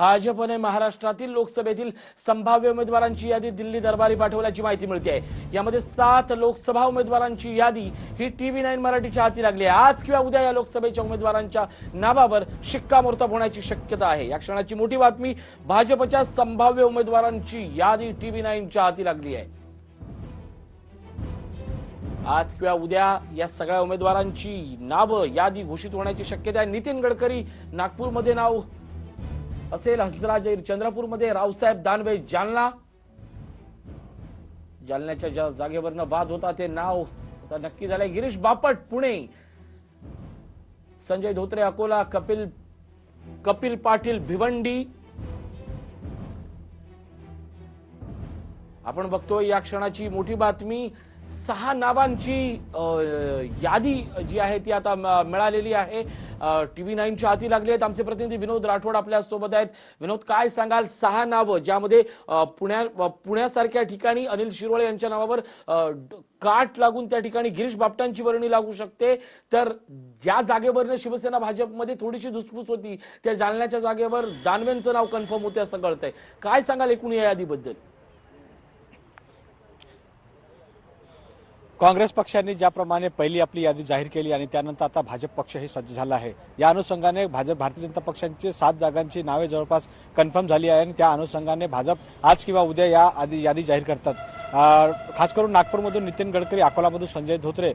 भाजपने महाराष्ट्रातील लोकसभेतील संभाव्य उमेदवारांची यादी दिल्ली दरबारी पाठवल्याची माहिती मिळते आहे. यामध्ये सात लोकसभा उमेदवारांची यादी ही टीव्ही नाईन मराठीच्या हाती लागली आहे. आज किंवा उद्या या लोकसभेच्या उमेदवारांच्या नावावर शिक्कामोर्तब होण्याची शक्यता आहे. या क्षणाची मोठी बातमी भाजपच्या संभाव्य उमेदवारांची यादी टीव्ही नाईनच्या हाती लागली आहे. आज किंवा उद्या या सगळ्या उमेदवारांची नावं यादी घोषित होण्याची शक्यता आहे. नितीन गडकरी नागपूरमध्ये नाव असेल हसरा जैर चंद्रपूरमध्ये रावसाहेब दानवे जालना. जालन्याच्या ज्या जागेवरनं वाद होता ते नाव आता नक्की झालंय. गिरीश बापट पुणे. संजय धोत्रे अकोला कपिल कपिल पाटील भिवंडी. आपण बघतोय या क्षणाची मोठी बातमी. सहा नावांची यादी जी आहे ती आता मिळालेली आहे. टीव्ही नाईनच्या हाती लागली आहेत. आमचे प्रतिनिधी विनोद राठोड आपल्यासोबत आहेत. विनोद काय सांगाल? सहा नावं ज्यामध्ये पुण्या पुण्यासारख्या ठिकाणी अनिल शिरोळे यांच्या नावावर काट लागून त्या ठिकाणी गिरीश बापटांची वर्णी लागू शकते. तर ज्या जागेवरनं शिवसेना भाजपमध्ये थोडीशी धुसफूस होती त्या जालन्याच्या जागेवर दानवेंचं नाव कन्फर्म होते असं कळतंय. काय सांगाल एकूण या यादीबद्दल? काँग्रेस पक्षाने ज्याप्रमाणे पहिली आपली यादी जाहीर केली आणि त्यानंतर आता भाजप पक्षही सज्ज झाला आहे. या अनुषंगाने भाजप भारतीय जनता पक्षांची सात जागांची नावे जवळपास कन्फर्म झाली आहे आणि त्या अनुषंगाने भाजप आज किंवा उद्या या आधी यादी जाहीर करतात. खास करून नागपूरमधून नितीन गडकरी अकोलामधून संजय धोत्रे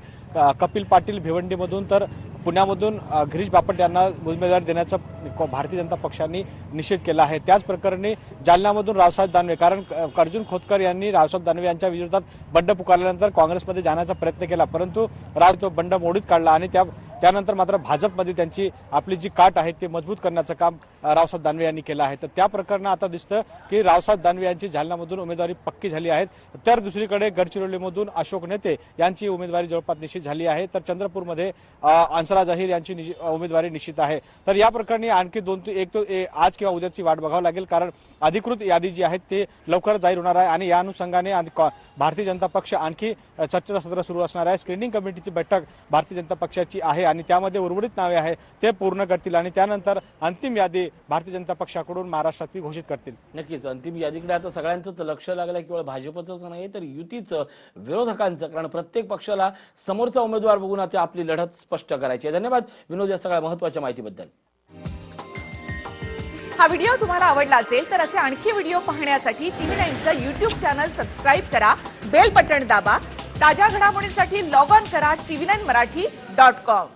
कपिल पाटील भिवंडीमधून तर पुण्यामधून गिरीश बापट यांना उमेदवारी देण्याचा भारतीय जनता पक्षाने निषेध केला आहे. त्याच प्रकरणी जालन्यामधून रावसाहेब दानवे कारण अर्जुन खोतकर यांनी रावसाहेब दानवे यांच्या विरोधात बंड पुकारल्यानंतर काँग्रेसमध्ये जाण्याचा प्रयत्न केला. परंतु राज तो बंड मोडीत काढला आणि त्या त्यानंतर मात्र भाजपमध्ये त्यांची आपली जी काट आहे ते मजबूत करण्याचं काम रावसाहेब दानवे यांनी केलं आहे. तर त्या प्रकरणात आता दिसतं की रावसाहेब दानवे यांची झालनामधून उमेदवारी पक्की झाली आहे. तर दुसरीकडे गडचिरोलीमधून अशोक नेते यांची उमेदवारी जवळपास निश्चित झाली आहे. तर चंद्रपूरमध्ये अं, अन्सरा यांची उमेदवारी निश्चित आहे. तर या प्रकरणी आणखी दोन ते एक तो ए- आज किंवा उद्याची वाट बघावं लागेल कारण अधिकृत यादी जी आहे ते लवकर जाहीर होणार आहे आणि या अनुषंगाने आणि भारतीय जनता पक्ष आणखी अ, चर्चेचं सत्र सुरू असणार आहे. स्क्रीनिंग कमिटीची बैठक भारतीय जनता पक्षाची आहे आणि त्यामध्ये उर्वरित नावे आहे ते पूर्ण करतील आणि त्यानंतर अंतिम यादी भारतीय जनता पक्षाकडून महाराष्ट्रातील घोषित करतील. नक्कीच अंतिम यादीकडे आता सगळ्यांचंच लक्ष लागलंय केवळ भाजपचंच नाही तर युतीचं विरोधकांचं. कारण प्रत्येक पक्षाला समोरचा उमेदवार बघून आता आपली लढत स्पष्ट करायची आहे. धन्यवाद विनोद या सगळ्या महत्त्वाच्या माहितीबद्दल. हा व्हिडिओ तुम्हाला आवडला असेल तर असे आणखी व्हिडिओ पाहण्यासाठी टीव्ही नाईनचं युट्यूब चॅनल सबस्क्राईब करा बेल बटण दाबा ताज्या घडामोडींसाठी लॉग ऑन करा TV nine Marathi dot com.